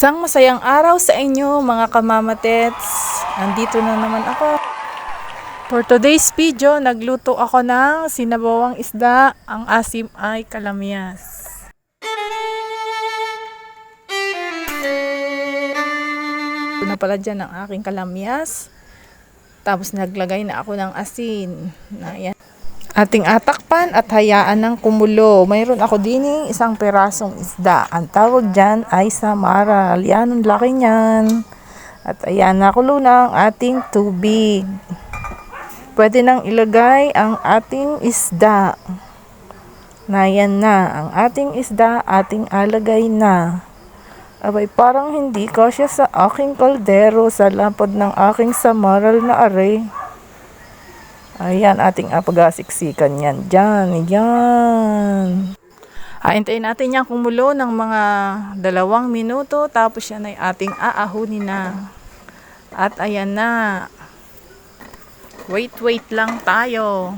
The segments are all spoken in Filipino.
Isang masayang araw sa inyo mga kamamatets. Nandito na naman ako. For today's video, nagluto ako ng sinabawang isda. Ang asim ay kalamyas. Ito na pala dyan ang aking kalamyas. Tapos naglagay na ako ng asin. Na yan. Ating atakpan at hayaan ng kumulo. Mayroon ako dining isang perasong isda. Ang tawag dyan ay samaral. Yan, ang laki niyan. At ayan, nakulo na ang ating tubig. Pwede nang ilagay ang ating isda. Na yan na. Ang ating isda, ating alagay na. Abay, parang hindi kasya sa aking kaldero sa lapad ng aking samaral na aray. Ayan, ating apagasiksikan yan. Diyan, yan. Haintayin natin yan kumulo ng mga dalawang minuto. Tapos yan ay ating aahunin na. At ayan na. Wait, wait lang tayo.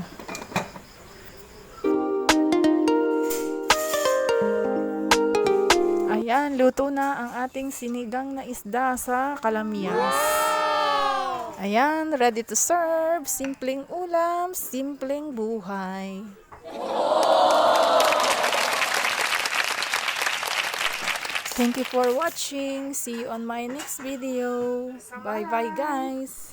Ayan, luto na ang ating sinigang na isda sa kalamyas. Ayan, ready to serve. Simpleng ulam, simpleng buhay. Thank you for watching. See you on my next video. Bye-bye guys.